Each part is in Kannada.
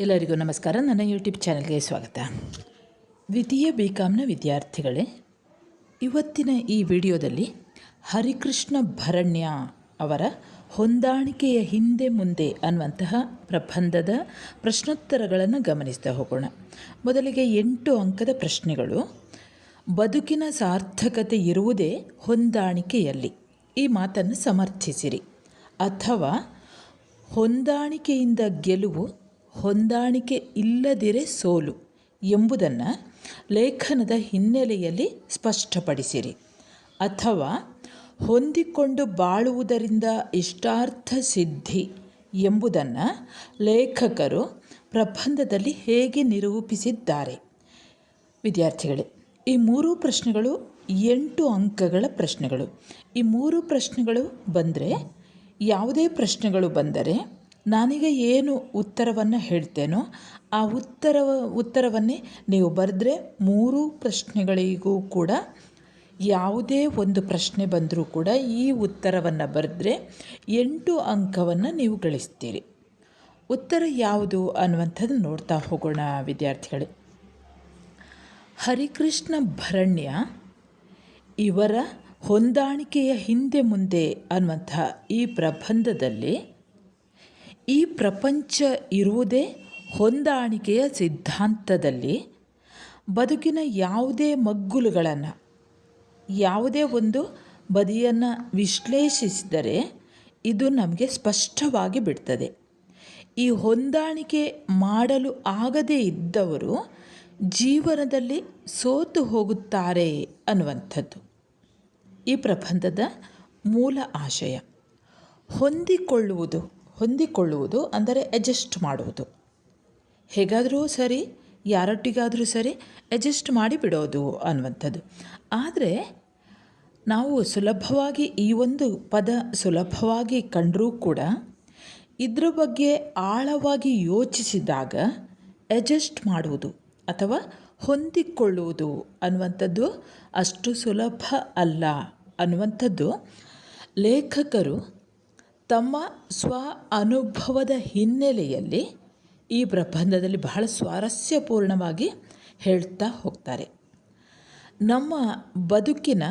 ಎಲ್ಲರಿಗೂ ನಮಸ್ಕಾರ. ನನ್ನ ಯೂಟ್ಯೂಬ್ ಚಾನಲ್ಗೆ ಸ್ವಾಗತ. ದ್ವಿತೀಯ ಬಿ ಕಾಮ್ನ ವಿದ್ಯಾರ್ಥಿಗಳೇ, ಇವತ್ತಿನ ಈ ವಿಡಿಯೋದಲ್ಲಿ ಹರಿಕೃಷ್ಣ ಭರಣ್ಯ ಅವರ ಹೊಂದಾಣಿಕೆಯ ಹಿಂದೆ ಮುಂದೆ ಅನ್ನುವಂತಹ ಪ್ರಬಂಧದ ಪ್ರಶ್ನೋತ್ತರಗಳನ್ನು ಗಮನಿಸ್ತಾ ಹೋಗೋಣ. ಮೊದಲಿಗೆ ಎಂಟು ಅಂಕದ ಪ್ರಶ್ನೆಗಳು. ಬದುಕಿನ ಸಾರ್ಥಕತೆ ಇರುವುದೇ ಹೊಂದಾಣಿಕೆಯಲ್ಲಿ. ಈ ಮಾತನ್ನು ಸಮರ್ಥಿಸಿರಿ. ಅಥವಾ ಹೊಂದಾಣಿಕೆಯಿಂದ ಗೆಲುವು ಹೊಂದಾಣಿಕೆ ಇಲ್ಲದಿರೆ ಸೋಲು ಎಂಬುದನ್ನು ಲೇಖನದ ಹಿನ್ನೆಲೆಯಲ್ಲಿ ಸ್ಪಷ್ಟಪಡಿಸಿರಿ. ಅಥವಾ ಹೊಂದಿಕೊಂಡು ಬಾಳುವುದರಿಂದ ಇಷ್ಟಾರ್ಥ ಸಿದ್ಧಿ ಎಂಬುದನ್ನು ಲೇಖಕರು ಪ್ರಬಂಧದಲ್ಲಿ ಹೇಗೆ ನಿರೂಪಿಸಿದ್ದಾರೆ? ವಿದ್ಯಾರ್ಥಿಗಳೇ, ಈ ಮೂರು ಪ್ರಶ್ನೆಗಳು ಎಂಟು ಅಂಕಗಳ ಪ್ರಶ್ನೆಗಳು. ಈ ಮೂರು ಪ್ರಶ್ನೆಗಳು ಬಂದರೆ ಯಾವುದೇ ಪ್ರಶ್ನೆಗಳು ಬಂದರೆ ನಾನೀಗ ಏನು ಉತ್ತರವನ್ನು ಹೇಳ್ತೇನೋ ಆ ಉತ್ತರ ಉತ್ತರವನ್ನೇ ನೀವು ಬರೆದ್ರೆ ಮೂರು ಪ್ರಶ್ನೆಗಳಿಗೂ ಕೂಡ ಯಾವುದೇ ಒಂದು ಪ್ರಶ್ನೆ ಬಂದರೂ ಕೂಡ ಈ ಉತ್ತರವನ್ನು ಬರೆದ್ರೆ ಎಂಟು ಅಂಕವನ್ನು ನೀವು ಗಳಿಸ್ತೀರಿ. ಉತ್ತರ ಯಾವುದು ಅನ್ನುವಂಥದ್ದು ನೋಡ್ತಾ ಹೋಗೋಣ ವಿದ್ಯಾರ್ಥಿಗಳೇ. ಹರಿಕೃಷ್ಣ ಭರಣ್ಯ ಇವರ ಹೊಂದಾಣಿಕೆಯ ಹಿಂದೆ ಮುಂದೆ ಅನ್ನುವಂಥ ಈ ಪ್ರಬಂಧದಲ್ಲಿ ಈ ಪ್ರಪಂಚ ಇರುವುದೇ ಹೊಂದಾಣಿಕೆಯ ಸಿದ್ಧಾಂತದಲ್ಲಿ ಬದುಕಿನ ಯಾವುದೇ ಮಗ್ಗುಲುಗಳನ್ನು, ಯಾವುದೇ ಒಂದು ಬದಿಯನ್ನು ವಿಶ್ಲೇಷಿಸಿದರೆ ಇದು ನಮಗೆ ಸ್ಪಷ್ಟವಾಗಿ ಬಿಡ್ತದೆ. ಈ ಹೊಂದಾಣಿಕೆ ಮಾಡಲು ಆಗದೇ ಇದ್ದವರು ಜೀವನದಲ್ಲಿ ಸೋತು ಹೋಗುತ್ತಾರೆ ಅನ್ನುವಂಥದ್ದು. ಈ ಪ್ರಬಂಧದ ಮೂಲ ಆಶಯ, ಹೊಂದಿಕೊಳ್ಳುವುದು. ಹೊಂದಿಕೊಳ್ಳುವುದು, ಅಂದರೆ ಅಡ್ಜಸ್ಟ್ ಮಾಡುವುದು. ಹೇಗಾದರೂ ಸರಿ, ಯಾರೊಟ್ಟಿಗಾದರೂ ಸರಿ ಅಡ್ಜಸ್ಟ್ ಮಾಡಿ ಬಿಡೋದು ಅನ್ನುವಂಥದ್ದು. ಆದರೆ, ನಾವು ಸುಲಭವಾಗಿ ಈ ಒಂದು ಪದ ಸುಲಭವಾಗಿ ಕಂಡರೂ ಕೂಡ, ಇದ್ರ ಬಗ್ಗೆ ಆಳವಾಗಿ ಯೋಚಿಸಿದಾಗ ಅಡ್ಜಸ್ಟ್ ಮಾಡುವುದು ಅಥವಾ ಹೊಂದಿಕೊಳ್ಳುವುದು ಅನ್ನುವಂಥದ್ದು ಅಷ್ಟು ಸುಲಭ ಅಲ್ಲ ಅನ್ನುವಂಥದ್ದು ಲೇಖಕರು ತಮ್ಮ ಸ್ವ ಅನುಭವದ ಹಿನ್ನೆಲೆಯಲ್ಲಿ ಈ ಪ್ರಬಂಧದಲ್ಲಿ ಬಹಳ ಸ್ವಾರಸ್ಯಪೂರ್ಣವಾಗಿ ಹೇಳ್ತಾ ಹೋಗ್ತಾರೆ. ನಮ್ಮ ಬದುಕಿನ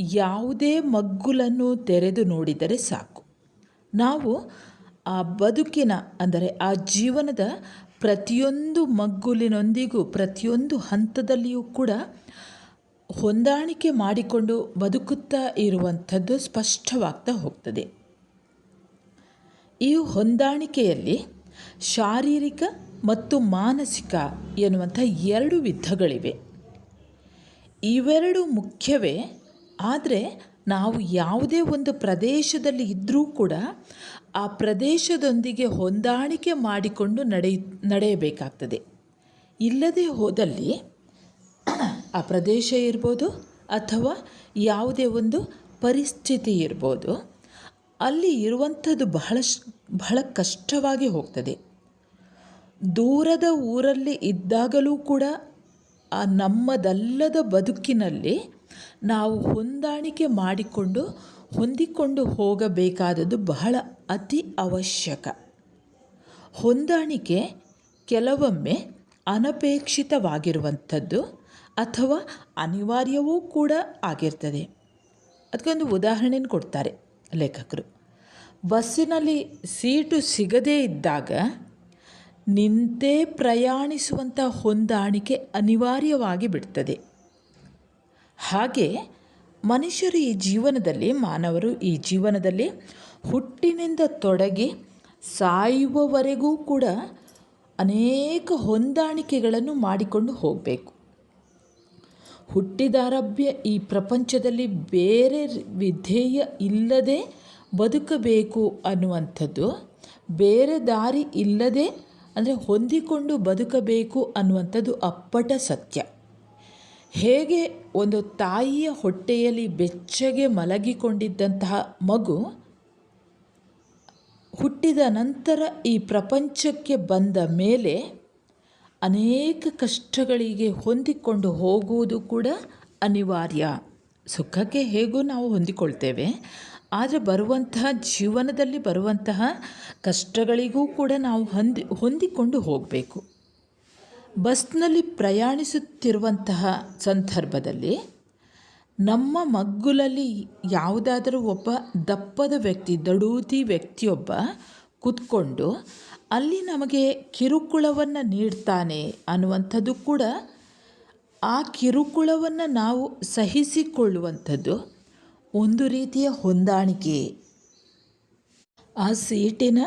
ಯಾವುದೇ ಮಗ್ಗುಲನ್ನು ತೆರೆದು ನೋಡಿದರೆ ಸಾಕು. ನಾವು ಆ ಬದುಕಿನ, ಅಂದರೆ ಆ ಜೀವನದ ಪ್ರತಿಯೊಂದು ಮಗ್ಗುಲಿನೊಂದಿಗೂ, ಪ್ರತಿಯೊಂದು ಹಂತದಲ್ಲಿಯೂ ಕೂಡ ಹೊಂದಾಣಿಕೆ ಮಾಡಿಕೊಂಡು ಬದುಕುತ್ತಾ ಇರುವಂಥದ್ದು ಸ್ಪಷ್ಟವಾಗ್ತಾ ಹೋಗ್ತದೆ. ಈ ಹೊಂದಾಣಿಕೆಯಲ್ಲಿ ಶಾರೀರಿಕ ಮತ್ತು ಮಾನಸಿಕ ಎನ್ನುವಂಥ ಎರಡು ವಿಧಗಳಿವೆ. ಇವೆರಡು ಮುಖ್ಯವೇ, ಆದರೆ ನಾವು ಯಾವುದೇ ಒಂದು ಪ್ರದೇಶದಲ್ಲಿ ಇದ್ದರೂ ಕೂಡ ಆ ಪ್ರದೇಶದೊಂದಿಗೆ ಹೊಂದಾಣಿಕೆ ಮಾಡಿಕೊಂಡು ನಡೆಯ, ನಡೆಯಬೇಕಾಗ್ತದೆ. ಇಲ್ಲದೆ ಹೋದಲ್ಲಿ ಆ ಪ್ರದೇಶ ಇರ್ಬೋದು ಅಥವಾ ಯಾವುದೇ ಒಂದು ಪರಿಸ್ಥಿತಿ ಇರ್ಬೋದು ಅಲ್ಲಿ ಇರುವಂಥದ್ದು ಬಹಳ ಬಹಳ ಕಷ್ಟವಾಗಿ ಹೋಗ್ತದೆ. ದೂರದ ಊರಲ್ಲಿ ಇದ್ದಾಗಲೂ ಕೂಡ ಆ ನಮ್ಮದಲ್ಲದ ಬದುಕಿನಲ್ಲಿ ನಾವು ಹೊಂದಾಣಿಕೆ ಮಾಡಿಕೊಂಡು, ಹೊಂದಿಕೊಂಡು ಹೋಗಬೇಕಾದದ್ದು ಬಹಳ ಅತಿ ಅವಶ್ಯಕ. ಹೊಂದಾಣಿಕೆ ಕೆಲವೊಮ್ಮೆ ಅನಪೇಕ್ಷಿತವಾಗಿರುವಂಥದ್ದು ಅಥವಾ ಅನಿವಾರ್ಯವೂ ಕೂಡ ಆಗಿರ್ತದೆ. ಅದಕ್ಕೊಂದು ಉದಾಹರಣೆಯನ್ನು ಕೊಡ್ತಾರೆ ಲೇಖಕರು. ಬಸ್ಸಿನಲ್ಲಿ ಸೀಟು ಸಿಗದೇ ಇದ್ದಾಗ ನಿಂತೇ ಪ್ರಯಾಣಿಸುವಂಥ ಹೊಂದಾಣಿಕೆ ಅನಿವಾರ್ಯವಾಗಿ ಬಿಡ್ತದೆ. ಹಾಗೆ ಮನುಷ್ಯರು ಈ ಜೀವನದಲ್ಲಿ, ಮಾನವರು ಈ ಜೀವನದಲ್ಲಿ ಹುಟ್ಟಿನಿಂದ ತೊಡಗಿ ಸಾಯುವವರೆಗೂ ಕೂಡ ಅನೇಕ ಹೊಂದಾಣಿಕೆಗಳನ್ನು ಮಾಡಿಕೊಂಡು ಹೋಗಬೇಕು. ಹುಟ್ಟಿದಾರಭ್ಯ ಈ ಪ್ರಪಂಚದಲ್ಲಿ ಬೇರೆ ವಿಧೇಯ ಇಲ್ಲದೆ ಬದುಕಬೇಕು ಅನ್ನುವಂಥದ್ದು. ಬೇರೆ ದಾರಿ ಇಲ್ಲದೆ ಅಂದರೆ ಹೊಂದಿಕೊಂಡು ಬದುಕಬೇಕು ಅನ್ನುವಂಥದ್ದು ಅಪ್ಪಟ ಸತ್ಯ. ಹೇಗೆ ಒಂದು ತಾಯಿಯ ಹೊಟ್ಟೆಯಲ್ಲಿ ಬೆಚ್ಚಗೆ ಮಲಗಿಕೊಂಡಿದ್ದಂತಹ ಮಗು ಹುಟ್ಟಿದ ನಂತರ ಈ ಪ್ರಪಂಚಕ್ಕೆ ಬಂದ ಮೇಲೆ ಅನೇಕ ಕಷ್ಟಗಳಿಗೆ ಹೊಂದಿಕೊಂಡು ಹೋಗುವುದು ಕೂಡ ಅನಿವಾರ್ಯ. ಸುಖಕ್ಕೆ ಹೇಗೂ ನಾವು ಹೊಂದಿಕೊಳ್ತೇವೆ. ಆದರೆ ಬರುವಂತಹ ಜೀವನದಲ್ಲಿ ಬರುವಂತಹ ಕಷ್ಟಗಳಿಗೂ ಕೂಡ ನಾವು ಹೊಂದಿ, ಹೊಂದಿಕೊಂಡು ಹೋಗಬೇಕು. ಬಸ್ನಲ್ಲಿ ಪ್ರಯಾಣಿಸುತ್ತಿರುವಂತಹ ಸಂದರ್ಭದಲ್ಲಿ ನಮ್ಮ ಮಗ್ಗುಲಲ್ಲಿ ಯಾವುದಾದರೂ ಒಬ್ಬ ದಪ್ಪದ ವ್ಯಕ್ತಿ ದಡೂತಿ ವ್ಯಕ್ತಿಯೊಬ್ಬ ಕೂತ್ಕೊಂಡು ಅಲ್ಲಿ ನಮಗೆ ಕಿರುಕುಳವನ್ನು ನೀಡ್ತಾನೆ ಅನ್ನುವಂಥದ್ದು ಕೂಡ ಆ ಕಿರುಕುಳವನ್ನು ನಾವು ಸಹಿಸಿಕೊಳ್ಳುವಂಥದ್ದು. ಒಂದು ರೀತಿಯ ಹೊಂದಾಣಿಕೆ. ಆ ಸೀಟಿನ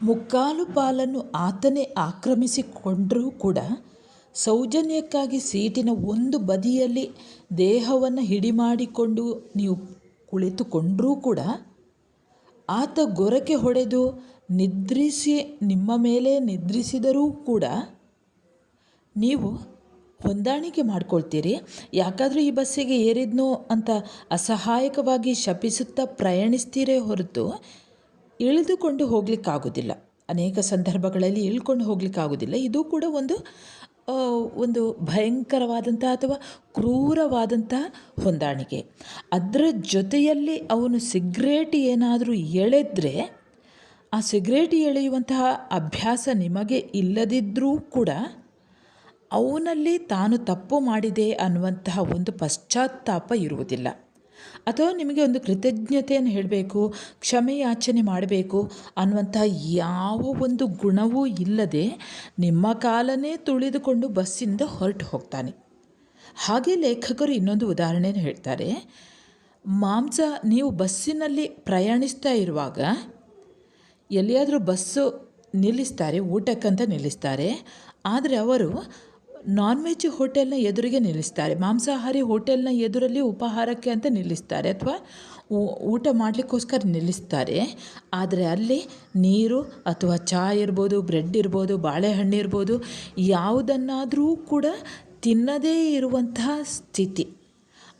ಮುಕ್ಕಾಲು ಪಾಲನ್ನು ಆತನೇ ಆಕ್ರಮಿಸಿಕೊಂಡರೂ ಕೂಡ ಸೌಜನ್ಯಕ್ಕಾಗಿ ಸೀಟಿನ ಒಂದು ಬದಿಯಲ್ಲಿ ದೇಹವನ್ನು ಹಿಡಿಮಾಡಿಕೊಂಡು ನೀವು ಕುಳಿತುಕೊಂಡರೂ ಕೂಡ ಆತ ಗೊರಕೆ ಹೊಡೆದು ನಿದ್ರಿಸಿ ನಿಮ್ಮ ಮೇಲೆ ನಿದ್ರಿಸಿದರೂ ಕೂಡ ನೀವು ಹೊಂದಾಣಿಕೆ ಮಾಡ್ಕೊಳ್ತೀರಿ? ಯಾಕಾದರೂ ಈ ಬಸ್ಸಿಗೆ ಏರಿದ್ನೋ ಅಂತ ಅಸಹಾಯಕವಾಗಿ ಶಪಿಸುತ್ತಾ ಪ್ರಯಾಣಿಸ್ತೀರೇ ಹೊರತು ಇಳಿದುಕೊಂಡು ಹೋಗಲಿಕ್ಕಾಗೋದಿಲ್ಲ. ಅನೇಕ ಸಂದರ್ಭಗಳಲ್ಲಿ ಇಳ್ಕೊಂಡು ಹೋಗಲಿಕ್ಕಾಗೋದಿಲ್ಲ. ಇದು ಕೂಡ ಒಂದು ಒಂದು ಭಯಂಕರವಾದಂಥ ಅಥವಾ ಕ್ರೂರವಾದಂಥ ಹೊಂದಾಣಿಕೆ. ಅದರ ಜೊತೆಯಲ್ಲಿ ಅವನು ಸಿಗ್ರೇಟ್ ಏನಾದರೂ ಎಳೆದ್ರೆ ಆ ಸಿಗ್ರೇಟ್ ಎಳೆಯುವಂತಹ ಅಭ್ಯಾಸ ನಿಮಗೆ ಇಲ್ಲದಿದ್ದರೂ ಕೂಡ ಅವನಲ್ಲಿ ತಾನು ತಪ್ಪು ಮಾಡಿದೆ ಅನ್ನುವಂತಹ ಒಂದು ಪಶ್ಚಾತ್ತಾಪ ಇರುವುದಿಲ್ಲ. ಅಥವಾ ನಿಮಗೆ ಒಂದು ಕೃತಜ್ಞತೆಯನ್ನು ಹೇಳಬೇಕು, ಕ್ಷಮೆಯಾಚನೆ ಮಾಡಬೇಕು ಅನ್ನುವಂತಹ ಯಾವ ಒಂದು ಗುಣವೂ ಇಲ್ಲದೆ ನಿಮ್ಮ ಕಾಲನೇ ತುಳಿದುಕೊಂಡು ಬಸ್ಸಿಂದ ಹೊರಟು ಹೋಗ್ತಾನೆ. ಹಾಗೆ ಲೇಖಕರು ಇನ್ನೊಂದು ಉದಾಹರಣೆಯನ್ನು ಹೇಳ್ತಾರೆ. ಮಾಂಸ ನೀವು ಬಸ್ಸಿನಲ್ಲಿ ಪ್ರಯಾಣಿಸ್ತಾ ಇರುವಾಗ ಎಲ್ಲಿಯಾದರೂ ಬಸ್ಸು ನಿಲ್ಲಿಸ್ತಾರೆ, ಊಟಕ್ಕಂತ ನಿಲ್ಲಿಸ್ತಾರೆ. ಆದರೆ ಅವರು ನಾನ್ ವೆಜ್ ಹೋಟೆಲ್ನ ಎದುರಿಗೆ ನಿಲ್ಲಿಸ್ತಾರೆ. ಮಾಂಸಾಹಾರಿ ಹೋಟೆಲ್ನ ಎದುರಲ್ಲಿ ಉಪಹಾರಕ್ಕೆ ಅಂತ ನಿಲ್ಲಿಸ್ತಾರೆ ಅಥವಾ ಊಟ ಮಾಡಲಿಕ್ಕೋಸ್ಕರ ನಿಲ್ಲಿಸ್ತಾರೆ. ಆದರೆ ಅಲ್ಲಿ ನೀರು ಅಥವಾ ಚಹಾ ಇರ್ಬೋದು, ಬ್ರೆಡ್ ಇರ್ಬೋದು, ಬಾಳೆಹಣ್ಣು ಇರ್ಬೋದು, ಯಾವುದನ್ನಾದರೂ ಕೂಡ ತಿನ್ನದೇ ಇರುವಂತಹ ಸ್ಥಿತಿ.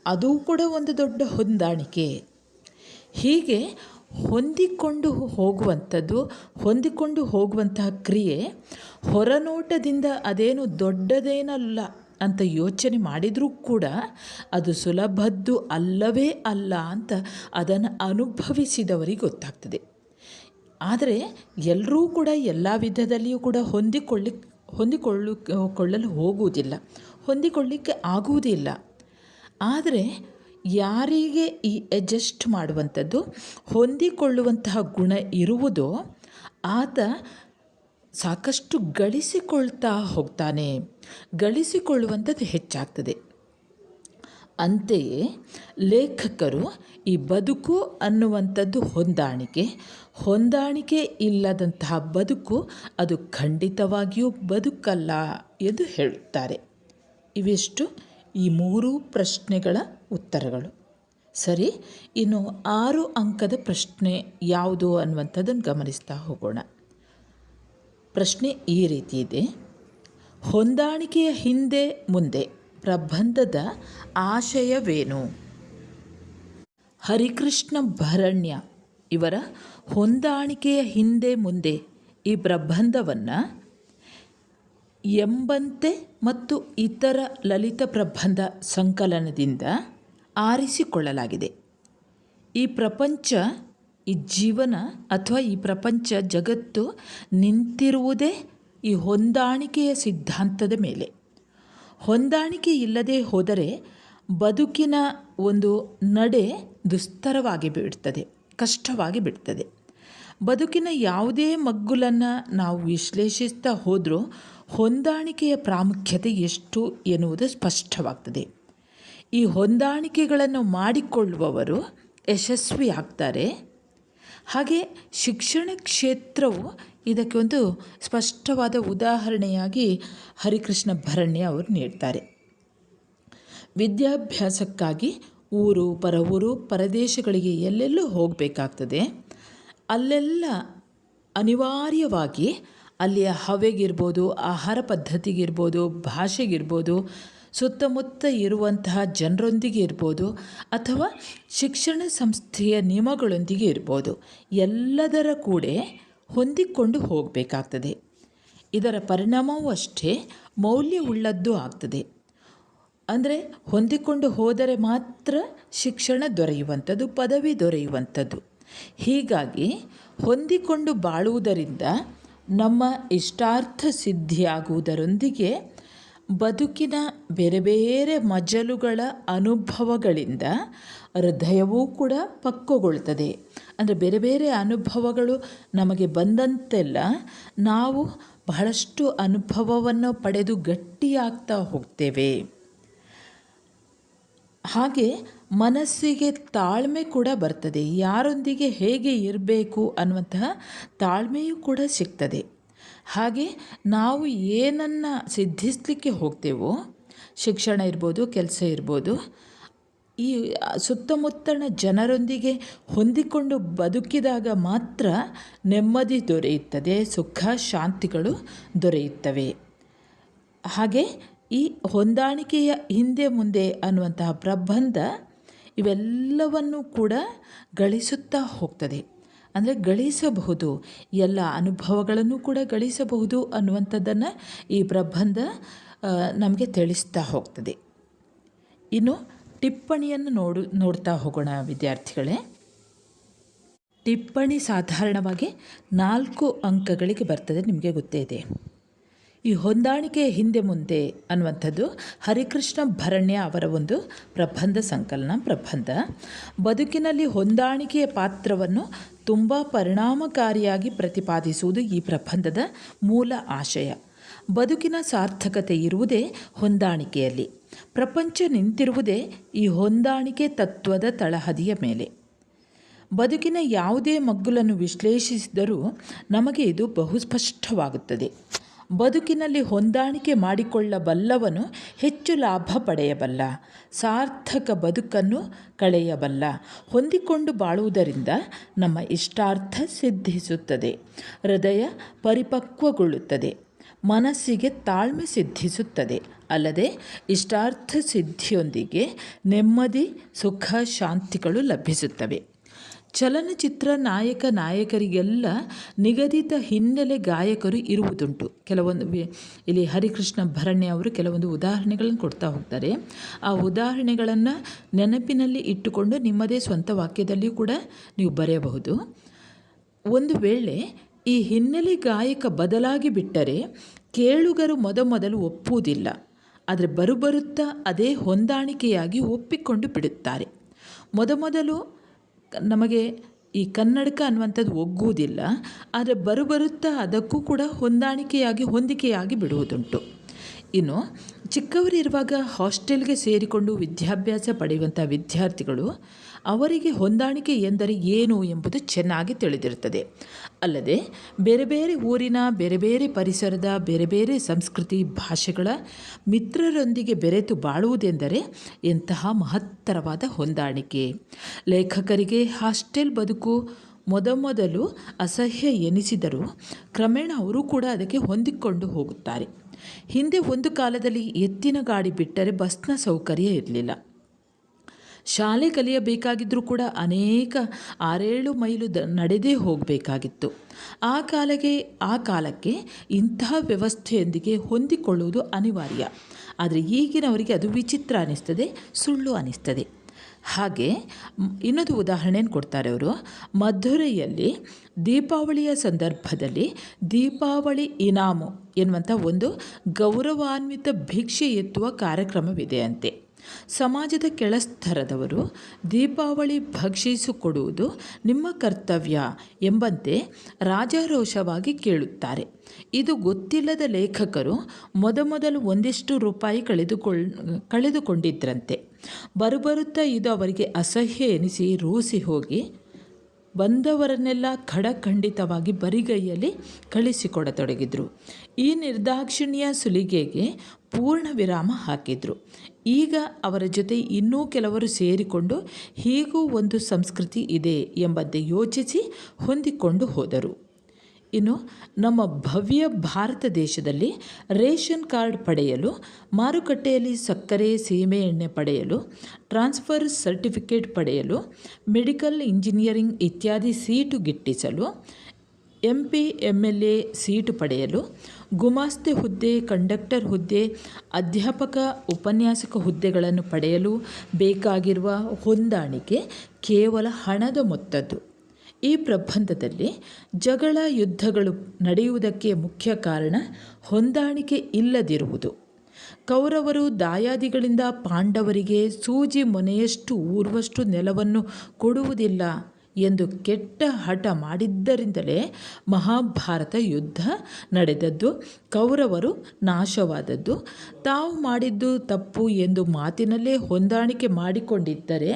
ಅದು ಕೂಡ ಒಂದು ದೊಡ್ಡ ಹೊಂದಾಣಿಕೆ. ಹೀಗೆ ಹೊಂದಿಕೊಂಡು ಹೋಗುವಂಥದ್ದು, ಹೊಂದಿಕೊಂಡು ಹೋಗುವಂತಹ ಕ್ರಿಯೆ ಹೊರನೋಟದಿಂದ ಅದೇನು ದೊಡ್ಡದೇನಲ್ಲ ಅಂತ ಯೋಚನೆ ಮಾಡಿದರೂ ಕೂಡ ಅದು ಸುಲಭದ್ದು ಅಲ್ಲವೇ ಅಲ್ಲ ಅಂತ ಅದನ್ನು ಅನುಭವಿಸಿದವರಿಗೆ ಗೊತ್ತಾಗ್ತದೆ. ಆದರೆ ಎಲ್ಲರೂ ಕೂಡ ಎಲ್ಲ ವಿಧದಲ್ಲಿಯೂ ಕೂಡ ಹೊಂದಿಕೊಳ್ಳಿ ಹೊಂದಿಕೊಳ್ಳು ಕೊಳ್ಳಲು ಹೋಗುವುದಿಲ್ಲ, ಹೊಂದಿಕೊಳ್ಳಿಕ್ಕೆ ಆಗುವುದಿಲ್ಲ. ಆದರೆ ಯಾರಿಗೆ ಈ ಅಡ್ಜಸ್ಟ್ ಮಾಡುವಂಥದ್ದು, ಹೊಂದಿಕೊಳ್ಳುವಂತಹ ಗುಣ ಇರುವುದೋ ಆತ ಸಾಕಷ್ಟು ಗಳಿಸಿಕೊಳ್ತಾ ಹೋಗ್ತಾನೆ. ಗಳಿಸಿಕೊಳ್ಳುವಂಥದ್ದು ಹೆಚ್ಚಾಗ್ತದೆ. ಅಂತೆಯೇ ಲೇಖಕರು ಈ ಬದುಕು ಅನ್ನುವಂಥದ್ದು ಹೊಂದಾಣಿಕೆ. ಹೊಂದಾಣಿಕೆ ಇಲ್ಲದಂತಹ ಬದುಕು ಅದು ಖಂಡಿತವಾಗಿಯೂ ಬದುಕಲ್ಲ ಎಂದು ಹೇಳುತ್ತಾರೆ. ಇವೆಷ್ಟು? ಈ ಮೂರೂ ಪ್ರಶ್ನೆಗಳ ಉತ್ತರಗಳು. ಸರಿ, ಇನ್ನು ಆರು ಅಂಕದ ಪ್ರಶ್ನೆ ಯಾವುದು ಅನ್ನುವಂಥದ್ದನ್ನು ಗಮನಿಸ್ತಾ ಹೋಗೋಣ. ಪ್ರಶ್ನೆ ಈ ರೀತಿ ಇದೆ. ಹೊಂದಾಣಿಕೆಯ ಹಿಂದೆ ಮುಂದೆ ಪ್ರಬಂಧದ ಆಶಯವೇನು? ಹರಿಕೃಷ್ಣ ಭರಣ್ಯ ಇವರ ಹೊಂದಾಣಿಕೆಯ ಹಿಂದೆ ಮುಂದೆ ಈ ಪ್ರಬಂಧವನ್ನು ಎಂಬಂತೆ ಮತ್ತು ಇತರ ಲಲಿತ ಪ್ರಬಂಧ ಸಂಕಲನದಿಂದ ಆರಿಸಿಕೊಳ್ಳಲಾಗಿದೆ. ಈ ಪ್ರಪಂಚ ಈ ಜೀವನ ಅಥವಾ ಈ ಪ್ರಪಂಚ ಜಗತ್ತು ನಿಂತಿರುವುದೇ ಈ ಹೊಂದಾಣಿಕೆಯ ಸಿದ್ಧಾಂತದ ಮೇಲೆ. ಹೊಂದಾಣಿಕೆ ಇಲ್ಲದೆ ಹೋದರೆ ಬದುಕಿನ ಒಂದು ನಡೆ ದುಸ್ತರವಾಗಿ ಬಿಡ್ತದೆ ಕಷ್ಟವಾಗಿ ಬಿಡ್ತದೆ ಬದುಕಿನ ಯಾವುದೇ ಮಗ್ಗುಲನ್ನು ನಾವು ವಿಶ್ಲೇಷಿಸ್ತಾ ಹೋದರೂ ಹೊಂದಾಣಿಕೆಯ ಪ್ರಾಮುಖ್ಯತೆ ಎಷ್ಟು ಎನ್ನುವುದು ಸ್ಪಷ್ಟವಾಗ್ತದೆ. ಈ ಹೊಂದಾಣಿಕೆಗಳನ್ನು ಮಾಡಿಕೊಳ್ಳುವವರು ಯಶಸ್ವಿಯಾಗ್ತಾರೆ ಹಾಗೆ ಶಿಕ್ಷಣ ಕ್ಷೇತ್ರವು ಇದಕ್ಕೆ ಒಂದು ಸ್ಪಷ್ಟವಾದ ಉದಾಹರಣೆಯಾಗಿ ಹರಿಕೃಷ್ಣ ಭರಣ್ಯ ಅವರು ನೀಡ್ತಾರೆ. ವಿದ್ಯಾಭ್ಯಾಸಕ್ಕಾಗಿ ಊರು, ಪರವೂರು, ಪರದೇಶಗಳಿಗೆ ಎಲ್ಲೆಲ್ಲೂ ಹೋಗಬೇಕಾಗ್ತದೆ. ಅಲ್ಲೆಲ್ಲ ಅನಿವಾರ್ಯವಾಗಿ ಅಲ್ಲಿಯ ಹವೆಗಿರ್ಬೋದು ಆಹಾರ ಪದ್ಧತಿಗಿರ್ಬೋದು, ಭಾಷೆಗಿರ್ಬೋದು ಸುತ್ತಮುತ್ತ ಇರುವಂತಹ ಜನರೊಂದಿಗೆ ಇರ್ಬೋದು ಅಥವಾ ಶಿಕ್ಷಣ ಸಂಸ್ಥೆಯ ನಿಯಮಗಳೊಂದಿಗೆ ಇರ್ಬೋದು, ಎಲ್ಲದರ ಕೂಡ ಹೊಂದಿಕೊಂಡು ಹೋಗಬೇಕಾಗ್ತದೆ. ಇದರ ಪರಿಣಾಮವೂ ಅಷ್ಟೇ, ಮೌಲ್ಯವುಳ್ಳದ್ದು ಆಗ್ತದೆ. ಅಂದರೆ ಹೊಂದಿಕೊಂಡು ಹೋದರೆ ಮಾತ್ರ ಶಿಕ್ಷಣ ದೊರೆಯುವಂಥದ್ದು, ಪದವಿ ದೊರೆಯುವಂಥದ್ದು. ಹೀಗಾಗಿ ಹೊಂದಿಕೊಂಡು ಬಾಳುವುದರಿಂದ ನಮ್ಮ ಇಷ್ಟಾರ್ಥ ಸಿದ್ಧಿಯಾಗುವುದರೊಂದಿಗೆ ಬದುಕಿನ ಬೇರೆ ಬೇರೆ ಮಜಲುಗಳ ಅನುಭವಗಳಿಂದ ಹೃದಯವೂ ಕೂಡ ಪಕ್ವಗೊಳ್ತದೆ ಅಂದರೆ ಬೇರೆ ಬೇರೆ ಅನುಭವಗಳು ನಮಗೆ ಬಂದಂತೆಲ್ಲ ನಾವು ಬಹಳಷ್ಟು ಅನುಭವವನ್ನು ಪಡೆದು ಗಟ್ಟಿಯಾಗ್ತಾ ಹೋಗ್ತೇವೆ. ಹಾಗೆ ಮನಸ್ಸಿಗೆ ತಾಳ್ಮೆ ಕೂಡ ಬರ್ತದೆ. ಯಾರೊಂದಿಗೆ ಹೇಗೆ ಇರಬೇಕು ಅನ್ನುವಂತಹ ತಾಳ್ಮೆಯೂ ಕೂಡ ಸಿಗ್ತದೆ. ಹಾಗೆ ನಾವು ಏನನ್ನು ಸಿದ್ಧಿಸಲಿಕ್ಕೆ ಹೋಗ್ತೇವೋ, ಶಿಕ್ಷಣ ಇರ್ಬೋದು, ಕೆಲಸ ಇರ್ಬೋದು, ಈ ಸುತ್ತಮುತ್ತಲಿನ ಜನರೊಂದಿಗೆ ಹೊಂದಿಕೊಂಡು ಬದುಕಿದಾಗ ಮಾತ್ರ ನೆಮ್ಮದಿ ದೊರೆಯುತ್ತದೆ, ಸುಖ, ಶಾಂತಿಗಳು ದೊರೆಯುತ್ತವೆ. ಹಾಗೆ ಈ ಹೊಂದಾಣಿಕೆಯ ಹಿಂದೆ ಮುಂದೆ ಅನ್ನುವಂತಹ ಪ್ರಬಂಧ ಇವೆಲ್ಲವನ್ನು ಕೂಡ ಗಳಿಸುತ್ತಾ ಹೋಗ್ತದೆ. ಅಂದರೆ ಗಳಿಸಬಹುದು. ಎಲ್ಲ ಅನುಭವಗಳನ್ನು ಕೂಡ ಗಳಿಸಬಹುದು ಅನ್ನುವಂಥದ್ದನ್ನು ಈ ಪ್ರಬಂಧ ನಮಗೆ ತಿಳಿಸ್ತಾ ಹೋಗ್ತದೆ. ಇನ್ನು ಟಿಪ್ಪಣಿಯನ್ನು ನೋಡು, ನೋಡ್ತಾ ಹೋಗೋಣ ವಿದ್ಯಾರ್ಥಿಗಳೇ. ಟಿಪ್ಪಣಿ ಸಾಧಾರಣವಾಗಿ ನಾಲ್ಕು ಅಂಕಗಳಿಗೆ ಬರ್ತದೆ, ನಿಮಗೆ ಗೊತ್ತೇ ಇದೆ. ಈ ಹೊಂದಾಣಿಕೆ ಹಿಂದೆ ಮುಂದೆ ಅನ್ನುವಂಥದ್ದು ಹರಿಕೃಷ್ಣ ಭರಣ್ಯ ಅವರ ಒಂದು ಪ್ರಬಂಧ ಸಂಕಲನ ಪ್ರಬಂಧ. ಬದುಕಿನಲ್ಲಿ ಹೊಂದಾಣಿಕೆಯ ಪಾತ್ರವನ್ನು ತುಂಬ ಪರಿಣಾಮಕಾರಿಯಾಗಿ ಪ್ರತಿಪಾದಿಸುವುದು ಈ ಪ್ರಬಂಧದ ಮೂಲ ಆಶಯ. ಬದುಕಿನ ಸಾರ್ಥಕತೆ ಇರುವುದೇ ಹೊಂದಾಣಿಕೆಯಲ್ಲಿ. ಪ್ರಪಂಚ ನಿಂತಿರುವುದೇ ಈ ಹೊಂದಾಣಿಕೆ ತತ್ವದ ತಳಹದಿಯ ಮೇಲೆ. ಬದುಕಿನ ಯಾವುದೇ ಮಗ್ಗುಲನ್ನು ವಿಶ್ಲೇಷಿಸಿದರೂ ನಮಗೆ ಇದು ಬಹುಸ್ಪಷ್ಟವಾಗುತ್ತದೆ. ಬದುಕಿನಲ್ಲಿ ಹೊಂದಾಣಿಕೆ ಮಾಡಿಕೊಳ್ಳಬಲ್ಲವನು ಹೆಚ್ಚು ಲಾಭ ಪಡೆಯಬಲ್ಲ, ಸಾರ್ಥಕ ಬದುಕನ್ನು ಕಳೆಯಬಲ್ಲ, ಹೊಂದಿಕೊಂಡು ಬಾಳುವುದರಿಂದ ನಮ್ಮ ಇಷ್ಟಾರ್ಥ ಸಿದ್ಧಿಸುತ್ತದೆ, ಹೃದಯ ಪರಿಪಕ್ವಗೊಳ್ಳುತ್ತದೆ, ಮನಸ್ಸಿಗೆ ತಾಳ್ಮೆ ಸಿದ್ಧಿಸುತ್ತದೆ, ಅಲ್ಲದೆ ಇಷ್ಟಾರ್ಥ ಸಿದ್ಧಿಯೊಂದಿಗೆ ನೆಮ್ಮದಿ, ಸುಖ, ಶಾಂತಿಗಳು ಲಭಿಸುತ್ತವೆ. ಚಲನಚಿತ್ರ ನಾಯಕ ನಾಯಕರಿಗೆಲ್ಲ ನಿಗದಿತ ಹಿನ್ನೆಲೆ ಗಾಯಕರು ಇರುವುದುಂಟು. ಕೆಲವೊಂದು ಇಲ್ಲಿ ಹರಿಕೃಷ್ಣ ಭರಣ್ಯ ಅವರು ಕೆಲವೊಂದು ಉದಾಹರಣೆಗಳನ್ನು ಕೊಡ್ತಾ ಹೋಗ್ತಾರೆ. ಆ ಉದಾಹರಣೆಗಳನ್ನು ನೆನಪಿನಲ್ಲಿ ಇಟ್ಟುಕೊಂಡು ನಿಮ್ಮದೇ ಸ್ವಂತ ವಾಕ್ಯದಲ್ಲಿಯೂ ಕೂಡ ನೀವು ಬರೆಯಬಹುದು. ಒಂದು ವೇಳೆ ಈ ಹಿನ್ನೆಲೆ ಗಾಯಕ ಬದಲಾಗಿ ಬಿಟ್ಟರೆ ಕೇಳುಗರು ಮೊದಮೊದಲು ಒಪ್ಪುವುದಿಲ್ಲ. ಆದರೆ ಬರುಬರುತ್ತಾ ಅದೇ ಹೊಂದಾಣಿಕೆಯಾಗಿ ಒಪ್ಪಿಕೊಂಡು ಬಿಡುತ್ತಾರೆ. ಮೊದಮೊದಲು ನಮಗೆ ಈ ಕನ್ನಡಕ ಅನ್ನುವಂಥದ್ದು ಒಗ್ಗುವುದಿಲ್ಲ ಆದರೆ ಬರುಬರುತ್ತಾ ಅದಕ್ಕೂ ಕೂಡ ಹೊಂದಾಣಿಕೆಯಾಗಿ ಹೊಂದಿಕೆಯಾಗಿ ಬಿಡುವುದುಂಟು. ಇನ್ನು ಚಿಕ್ಕವರಿರುವಾಗ ಹಾಸ್ಟೆಲ್ಗೆ ಸೇರಿಕೊಂಡು ವಿದ್ಯಾಭ್ಯಾಸ ಪಡೆಯುವಂಥ ವಿದ್ಯಾರ್ಥಿಗಳು ಅವರಿಗೆ ಹೊಂದಾಣಿಕೆ ಎಂದರೆ ಏನು ಎಂಬುದು ಚೆನ್ನಾಗಿ ತಿಳಿದಿರುತ್ತದೆ. ಅಲ್ಲದೆ ಬೇರೆ ಬೇರೆ ಊರಿನ, ಬೇರೆ ಬೇರೆ ಪರಿಸರದ, ಬೇರೆ ಬೇರೆ ಸಂಸ್ಕೃತಿ, ಭಾಷೆಗಳ ಮಿತ್ರರೊಂದಿಗೆ ಬೆರೆತು ಬಾಳುವುದೆಂದರೆ ಎಂತಹ ಮಹತ್ತರವಾದ ಹೊಂದಾಣಿಕೆ. ಲೇಖಕರಿಗೆ ಹಾಸ್ಟೆಲ್ ಬದುಕು ಮೊದಮೊದಲು ಅಸಹ್ಯ ಎನಿಸಿದರೂ ಕ್ರಮೇಣ ಅವರು ಕೂಡ ಅದಕ್ಕೆ ಹೊಂದಿಕೊಂಡು ಹೋಗುತ್ತಾರೆ. ಹಿಂದೆ ಒಂದು ಕಾಲದಲ್ಲಿ ಎತ್ತಿನ ಗಾಡಿ ಬಿಟ್ಟರೆ ಬಸ್ನ ಸೌಕರ್ಯ ಇರಲಿಲ್ಲ. ಶಾಲೆ ಕಲಿಯಬೇಕಾಗಿದ್ದರೂ ಕೂಡ ಅನೇಕ ಆರೇಳು ಮೈಲು ದ ನಡೆದೇ ಹೋಗಬೇಕಾಗಿತ್ತು. ಆ ಕಾಲಕ್ಕೆ ಆ ಕಾಲಕ್ಕೆ ಇಂತಹ ವ್ಯವಸ್ಥೆಯೊಂದಿಗೆ ಹೊಂದಿಕೊಳ್ಳುವುದು ಅನಿವಾರ್ಯ. ಆದರೆ ಈಗಿನವರಿಗೆ ಅದು ವಿಚಿತ್ರ ಅನ್ನಿಸ್ತದೆ ಸುಳ್ಳು ಅನ್ನಿಸ್ತದೆ ಹಾಗೆ ಇನ್ನೊಂದು ಉದಾಹರಣೆಯನ್ನು ಕೊಡ್ತಾರೆ ಅವರು. ಮಧುರೆಯಲ್ಲಿ ದೀಪಾವಳಿಯ ಸಂದರ್ಭದಲ್ಲಿ ದೀಪಾವಳಿ ಇನಾಮು ಎನ್ನುವಂಥ ಒಂದು ಗೌರವಾನ್ವಿತ ಭಿಕ್ಷೆ ಎತ್ತುವ ಕಾರ್ಯಕ್ರಮವಿದೆಯಂತೆ. ಸಮಾಜದ ಕೆಳಸ್ತರದವರು ದೀಪಾವಳಿ ಭಕ್ಷಿಸಿಕೊಡುವುದು ನಿಮ್ಮ ಕರ್ತವ್ಯ ಎಂಬಂತೆ ರಾಜಾರೋಷವಾಗಿ ಕೇಳುತ್ತಾರೆ. ಇದು ಗೊತ್ತಿಲ್ಲದ ಲೇಖಕರು ಮೊದಮೊದಲು ಒಂದಿಷ್ಟು ರೂಪಾಯಿ ಕಳೆದುಕೊಳ್, ಕಳೆದುಕೊಂಡಿದ್ರಂತೆ. ಬರುಬರುತ್ತಾ ಇದು ಅವರಿಗೆ ಅಸಹ್ಯ ಎನಿಸಿ ರೂಸಿ ಹೋಗಿ ಬಂದವರನ್ನೆಲ್ಲ ಖಡಖಂಡಿತವಾಗಿ ಬರಿಗೈಯಲ್ಲಿ ಕಳಿಸಿಕೊಡತೊಡಗಿದ್ರು. ಈ ನಿರ್ದಾಕ್ಷಿಣ್ಯ ಸುಲಿಗೆಗೆ ಪೂರ್ಣ ವಿರಾಮ ಹಾಕಿದರು. ಈಗ ಅವರ ಜೊತೆ ಇನ್ನೂ ಕೆಲವರು ಸೇರಿಕೊಂಡು ಹೀಗೂ ಒಂದು ಸಂಸ್ಕೃತಿ ಇದೆ ಎಂಬಂತೆ ಯೋಚಿಸಿ ಹೊಂದಿಕೊಂಡು ಹೋದರು. ಇನ್ನು ನಮ್ಮ ಭವ್ಯ ಭಾರತ ದೇಶದಲ್ಲಿ ರೇಷನ್ ಕಾರ್ಡ್ ಪಡೆಯಲು, ಮಾರುಕಟ್ಟೆಯಲ್ಲಿ ಸಕ್ಕರೆ, ಸೀಮೆ ಎಣ್ಣೆ ಪಡೆಯಲು, ಟ್ರಾನ್ಸ್ಫರ್ ಸರ್ಟಿಫಿಕೇಟ್ ಪಡೆಯಲು, ಮೆಡಿಕಲ್ ಇಂಜಿನಿಯರಿಂಗ್ ಇತ್ಯಾದಿ seat ಗಿಟ್ಟಿಸಲು M P M L A seat ಪಡೆಯಲು, ಗುಮಾಸ್ತೆ ಹುದ್ದೆ, ಕಂಡಕ್ಟರ್ ಹುದ್ದೆ, ಅಧ್ಯಾಪಕ ಉಪನ್ಯಾಸಕ ಹುದ್ದೆಗಳನ್ನು ಪಡೆಯಲು ಬೇಕಾಗಿರುವ ಹೊಂದಾಣಿಕೆ ಕೇವಲ ಹಣದ ಮೊತ್ತದ್ದು. ಈ ಪ್ರಬಂಧದಲ್ಲಿ ಜಗಳ ಯುದ್ಧಗಳು ನಡೆಯುವುದಕ್ಕೆ ಮುಖ್ಯ ಕಾರಣ ಹೊಂದಾಣಿಕೆ ಇಲ್ಲದಿರುವುದು. ಕೌರವರು ದಾಯಾದಿಗಳಿಂದ ಪಾಂಡವರಿಗೆ ಸೂಜಿ ಮೊನೆಯಷ್ಟು ಊರ್ವಷ್ಟು ನೆಲವನ್ನು ಕೊಡುವುದಿಲ್ಲ ಎಂದು ಕೆಟ್ಟ ಹಠ ಮಾಡಿದ್ದರಿಂದಲೇ ಮಹಾಭಾರತ ಯುದ್ಧ ನಡೆದದ್ದು. ಕೌರವರು ನಾಶವಾದದ್ದು. ತಾವು ಮಾಡಿದ್ದು ತಪ್ಪು ಎಂದು ಮಾತಿನಲ್ಲೇ ಹೊಂದಾಣಿಕೆ ಮಾಡಿಕೊಂಡಿದ್ದರೆ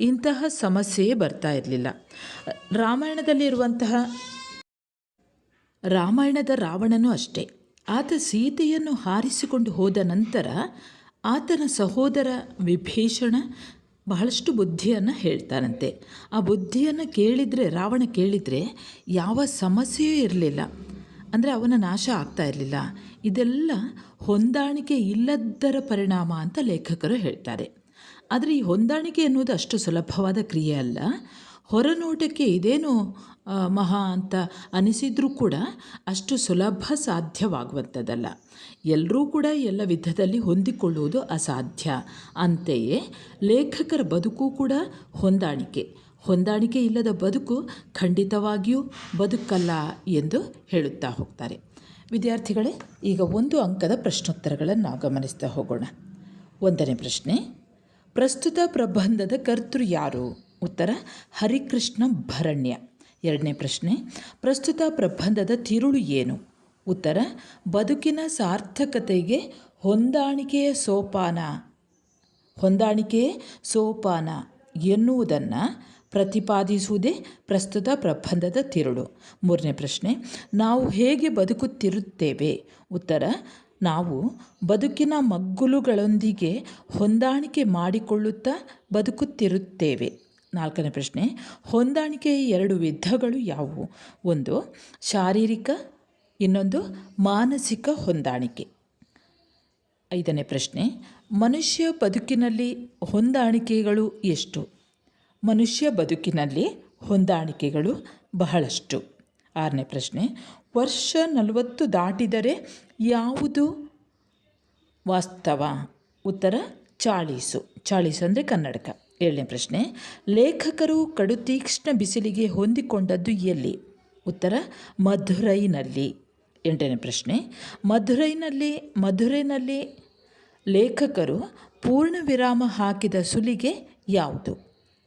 ಇಂತಹ ಸಮಸ್ಯೆಯೇ ಬರ್ತಾ ಇರಲಿಲ್ಲ. ರಾಮಾಯಣದಲ್ಲಿರುವಂತಹ ರಾಮಾಯಣದ ರಾವಣನೂ ಅಷ್ಟೇ. ಆತ ಸೀತೆಯನ್ನು ಹಾರಿಸಿಕೊಂಡು ಹೋದ ನಂತರ ಆತನ ಸಹೋದರ ವಿಭೀಷಣ ಬಹಳಷ್ಟು ಬುದ್ಧಿಯನ್ನು ಹೇಳ್ತಾನಂತೆ. ಆ ಬುದ್ಧಿಯನ್ನು ಕೇಳಿದರೆ, ರಾವಣ ಕೇಳಿದರೆ ಯಾವ ಸಮಸ್ಯೆಯೂ ಇರಲಿಲ್ಲ. ಅಂದರೆ ಅವನ ನಾಶ ಆಗ್ತಾ ಇರಲಿಲ್ಲ. ಇದೆಲ್ಲ ಹೊಂದಾಣಿಕೆ ಇಲ್ಲದರ ಪರಿಣಾಮ ಅಂತ ಲೇಖಕರು ಹೇಳ್ತಾರೆ. ಆದರೆ ಈ ಹೊಂದಾಣಿಕೆ ಅನ್ನೋದು ಅಷ್ಟು ಸುಲಭವಾದ ಕ್ರಿಯೆ ಅಲ್ಲ. ಹೊರನೋಟಕ್ಕೆ ಇದೇನು ಮಹಾ ಅಂತ ಅನಿಸಿದರೂ ಕೂಡ ಅಷ್ಟು ಸುಲಭ ಸಾಧ್ಯವಾಗುವಂಥದ್ದಲ್ಲ. ಎಲ್ಲರೂ ಕೂಡ ಎಲ್ಲ ವಿಧದಲ್ಲಿ ಹೊಂದಿಕೊಳ್ಳುವುದು ಅಸಾಧ್ಯ. ಅಂತೆಯೇ ಲೇಖಕರ ಬದುಕು ಕೂಡ ಹೊಂದಾಣಿಕೆ. ಹೊಂದಾಣಿಕೆ ಇಲ್ಲದ ಬದುಕು ಖಂಡಿತವಾಗಿಯೂ ಬದುಕಲ್ಲ ಎಂದು ಹೇಳುತ್ತಾ ಹೋಗ್ತಾರೆ. ವಿದ್ಯಾರ್ಥಿಗಳೇ, ಈಗ ಒಂದು ಅಂಕದ ಪ್ರಶ್ನೋತ್ತರಗಳನ್ನು ನಾವು ಗಮನಿಸ್ತಾ ಹೋಗೋಣ. ಒಂದನೇ ಪ್ರಶ್ನೆ ಪ್ರಸ್ತುತ ಪ್ರಬಂಧದ ಕರ್ತೃ ಯಾರು? ಉತ್ತರ, ಹರಿಕೃಷ್ಣ ಭರಣ್ಯ. ಎರಡನೇ ಪ್ರಶ್ನೆ, ಪ್ರಸ್ತುತ ಪ್ರಬಂಧದ ತಿರುಳು ಏನು? ಉತ್ತರ, ಬದುಕಿನ ಸಾರ್ಥಕತೆಗೆ ಹೊಂದಾಣಿಕೆಯ ಸೋಪಾನ. ಹೊಂದಾಣಿಕೆಯೇ ಸೋಪಾನ ಎನ್ನುವುದನ್ನು ಪ್ರತಿಪಾದಿಸುವುದೇ ಪ್ರಸ್ತುತ ಪ್ರಬಂಧದ ತಿರುಳು. ಮೂರನೇ ಪ್ರಶ್ನೆ, ನಾವು ಹೇಗೆ ಬದುಕುತ್ತಿರುತ್ತೇವೆ? ಉತ್ತರ ನಾವು ಬದುಕಿನ ಮಗ್ಗುಲುಗಳೊಂದಿಗೆ ಹೊಂದಾಣಿಕೆ ಮಾಡಿಕೊಳ್ಳುತ್ತಾ ಬದುಕುತ್ತಿರುತ್ತೇವೆ. ನಾಲ್ಕನೇ ಪ್ರಶ್ನೆ, ಹೊಂದಾಣಿಕೆಯ ಎರಡು ವಿಧಗಳು ಯಾವುವು? ಒಂದು, ಶಾರೀರಿಕ, ಇನ್ನೊಂದು, ಮಾನಸಿಕ ಹೊಂದಾಣಿಕೆ. ಐದನೇ ಪ್ರಶ್ನೆ, ಮನುಷ್ಯ ಬದುಕಿನಲ್ಲಿ ಹೊಂದಾಣಿಕೆಗಳು ಎಷ್ಟು? ಮನುಷ್ಯ ಬದುಕಿನಲ್ಲಿ ಹೊಂದಾಣಿಕೆಗಳು ಬಹಳಷ್ಟು. ಆರನೇ ಪ್ರಶ್ನೆ, ವರ್ಷ ನಲವತ್ತು ದಾಟಿದರೆ ಯಾವುದು ವಾಸ್ತವ? ಉತ್ತರ, ಚಾಳೀಸು. ಚಾಳೀಸು ಅಂದರೆ ಕನ್ನಡಕ. ಏಳನೇ ಪ್ರಶ್ನೆ, ಲೇಖಕರು ಕಡು ತೀಕ್ಷ್ಣ ಬಿಸಿಲಿಗೆ ಹೊಂದಿಕೊಂಡದ್ದು ಎಲ್ಲಿ? ಉತ್ತರ, ಮಧುರೈನಲ್ಲಿ. ಎಂಟನೇ ಪ್ರಶ್ನೆ, ಮಧುರೈನಲ್ಲಿ ಮಧುರೈನಲ್ಲಿ ಲೇಖಕರು ಪೂರ್ಣ ವಿರಾಮ ಹಾಕಿದ ಸುಲಿಗೆ ಯಾವುದು?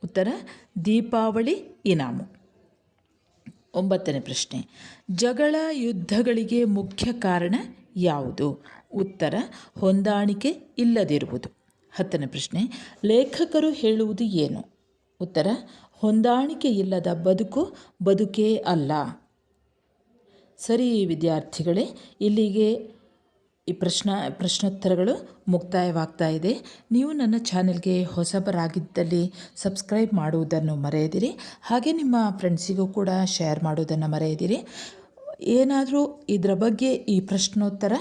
ಉತ್ತರ, ದೀಪಾವಳಿ ಇನಾಮು. ಒಂಬತ್ತನೇ ಪ್ರಶ್ನೆ. ಜಗಳ ಯುದ್ಧಗಳಿಗೆ ಮುಖ್ಯ ಕಾರಣ ಯಾವುದು? ಉತ್ತರ, ಹೊಂದಾಣಿಕೆ ಇಲ್ಲದಿರುವುದು. ಹತ್ತನೇ ಪ್ರಶ್ನೆ, ಲೇಖಕರು ಹೇಳುವುದು ಏನು? ಉತ್ತರ, ಹೊಂದಾಣಿಕೆ ಇಲ್ಲದ ಬದುಕು ಬದುಕೇ ಅಲ್ಲ. ಸರಿ ವಿದ್ಯಾರ್ಥಿಗಳೇ, ಇಲ್ಲಿಗೆ ಈ ಪ್ರಶ್ನ, ಪ್ರಶ್ನೋತ್ತರಗಳು ಮುಕ್ತಾಯವಾಗ್ತಾ ಇದೆ. ನೀವು ನನ್ನ ಚಾನೆಲ್ಗೆ ಹೊಸಬರಾಗಿದ್ದಲ್ಲಿ ಸಬ್ಸ್ಕ್ರೈಬ್ ಮಾಡುವುದನ್ನು ಮರೆಯದಿರಿ. ಹಾಗೆ ನಿಮ್ಮ ಫ್ರೆಂಡ್ಸಿಗೂ ಕೂಡ ಶೇರ್ ಮಾಡುವುದನ್ನು ಮರೆಯದಿರಿ. ಏನಾದರೂ ಇದರ ಬಗ್ಗೆ ಈ ಪ್ರಶ್ನೋತ್ತರ,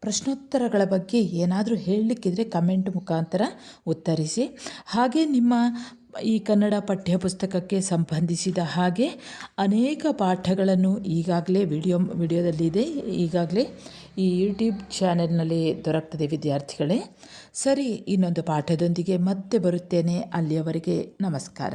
ಪ್ರಶ್ನೋತ್ತರಗಳ ಬಗ್ಗೆ ಏನಾದರೂ ಹೇಳಲಿಕ್ಕಿದ್ರೆ ಕಮೆಂಟ್ ಮುಖಾಂತರ ಉತ್ತರಿಸಿ. ಹಾಗೆ ನಿಮ್ಮ ಈ ಕನ್ನಡ ಪಠ್ಯಪುಸ್ತಕಕ್ಕೆ ಸಂಬಂಧಿಸಿದ ಹಾಗೆ ಅನೇಕ ಪಾಠಗಳನ್ನು ಈಗಾಗಲೇ ವಿಡಿಯೋ, ವಿಡಿಯೋದಲ್ಲಿದೆ. ಈಗಾಗಲೇ ಈ ಯೂಟ್ಯೂಬ್ ಚಾನೆಲ್ನಲ್ಲಿ ದೊರಕ್ತದೆ ವಿದ್ಯಾರ್ಥಿಗಳೇ. ಸರಿ ಇನ್ನೊಂದು ಪಾಠದೊಂದಿಗೆ ಮತ್ತೆ ಬರುತ್ತೇನೆ. ಅಲ್ಲಿಯವರೆಗೆ ನಮಸ್ಕಾರ.